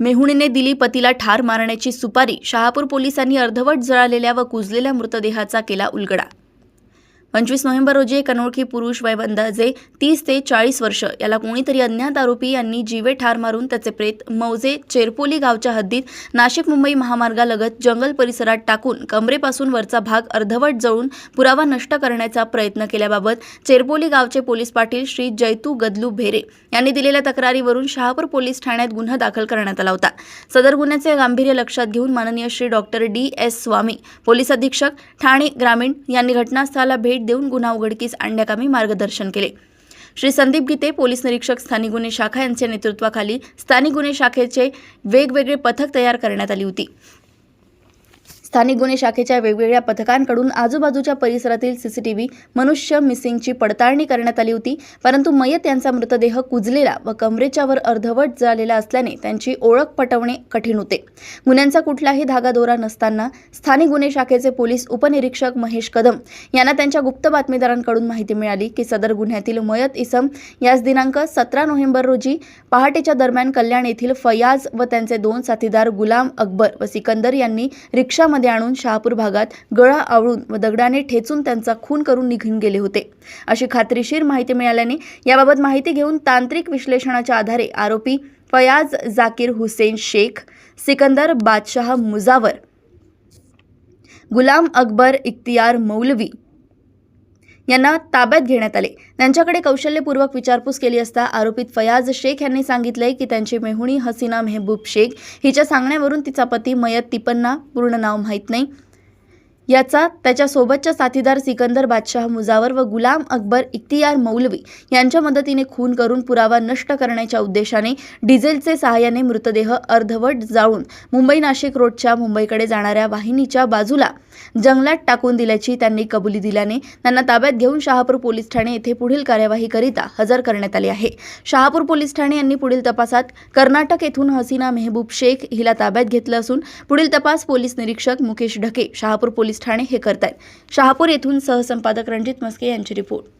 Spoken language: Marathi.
मेहुणीने दिली पतीला ठार मारण्याची सुपारी शहापूर पोलिसांनी अर्धवट जळालेल्या व कुजलेल्या मृतदेहाचा केला उलगडा. पंचवीस नोव्हेंबर रोजी एक अनोळखी पुरुष वय अंदाजे तीस ते चाळीस वर्ष याला कोणीतरी अज्ञात आरोपी यांनी जीवे ठार मारून त्याचे प्रेत मौजे चेरपोली गावच्या हद्दीत नाशिक मुंबई महामार्गालगत जंगल परिसरात टाकून कमरेपासून वरचा भाग अर्धवट जळून पुरावा नष्ट करण्याचा प्रयत्न केल्याबाबत चेरपोली गावचे पोलीस पाटील श्री जैतू गदलू भेरे यांनी दिलेल्या तक्रारीवरून शहापूर पोलीस ठाण्यात गुन्हा दाखल करण्यात आला होता. सदर गुन्ह्याचे गांभीर्य लक्षात घेऊन माननीय Shri doctor D S Swami police अधीक्षक ठाणे ग्रामीण यांनी घटनास्थळाला भेट देऊन गुन्हा उघडकीस आणण्याकामी मार्गदर्शन केले. श्री संदीप गीते पोलीस निरीक्षक स्थानिक गुन्हे शाखा यांच्या नेतृत्वाखाली स्थानिक गुन्हे शाखेचे वेगवेगळे पथक तयार करण्यात आली होती. स्थानिक गुन्हे शाखेच्या वेगवेगळ्या पथकांकडून आजूबाजूच्या परिसरातील सीसीटीव्ही मनुष्य मिसिंगची पडताळणी करण्यात आली होती. परंतु मयत यांचा मृतदेह कुजलेला व कमरेच्या वर अर्धवट झालेला असल्याने त्यांची ओळख पटवणे कठीण होते. गुन्ह्यांचा कुठलाही धागादोरा नसताना स्थानिक गुन्हे शाखेचे पोलीस उपनिरीक्षक महेश कदम यांना त्यांच्या गुप्त बातमीदारांकडून माहिती मिळाली की सदर गुन्ह्यातील मयत इसम याच दिनांक सतरा नोव्हेंबर रोजी पहाटेच्या दरम्यान कल्याण येथील फयाज व त्यांचे दोन साथीदार गुलाम अकबर व सिकंदर यांनी रिक्षामध्ये आणून शहापूर भागात गळा आवळून व दगडाने ठेचून त्यांचा खून करून निघून गेले होते. अशी खात्रीशीर माहिती मिळाल्याने याबाबत माहिती घेऊन तांत्रिक विश्लेषणाच्या आधारे आरोपी फयाज जाकीर हुसेन शेख सिकंदर बादशाह मुजावर गुलाम अकबर इख्तियार मौलवी यांना ताब्यात घेण्यात आले. त्यांच्याकडे कौशल्यपूर्वक विचारपूस केली असता आरोपित फयाज शेख यांनी सांगितलंय की त्यांची मेहुणी हसीना मेहबूब शेख. हिच्या सांगण्यावरून तिचा पती मयत तिपन्ना पूर्ण नाव माहीत नाही. याचा त्याच्यासोबतच्या साथीदार सिकंदर बादशाह मुजावर व गुलाम अकबर इख्तियार मौलवी यांच्या मदतीने खून करून पुरावा नष्ट करण्याच्या उद्देशाने डिझेलचे सहाय्याने मृतदेह अर्धवट जाळून मुंबई नाशिक रोडच्या मुंबईकडे जाणाऱ्या वाहिनीच्या बाजूला जंगलात टाकून दिल्याची त्यांनी कबुली दिल्याने त्यांना ताब्यात घेऊन शहापूर पोलीस ठाणे येथे पुढील कार्यवाहीकरिता हजर करण्यात आले आहे. शहापूर पोलीस ठाणे यांनी पुढील तपासात कर्नाटक येथून हसीना मेहबूब शेख हिला ताब्यात घेतलं असून पुढील तपास पोलीस निरीक्षक मुकेश ढके शहापूर पोलीस ठाणे हे करतायत. शहापूर येथून सहसंपादक रणजित मस्के यांची रिपोर्ट.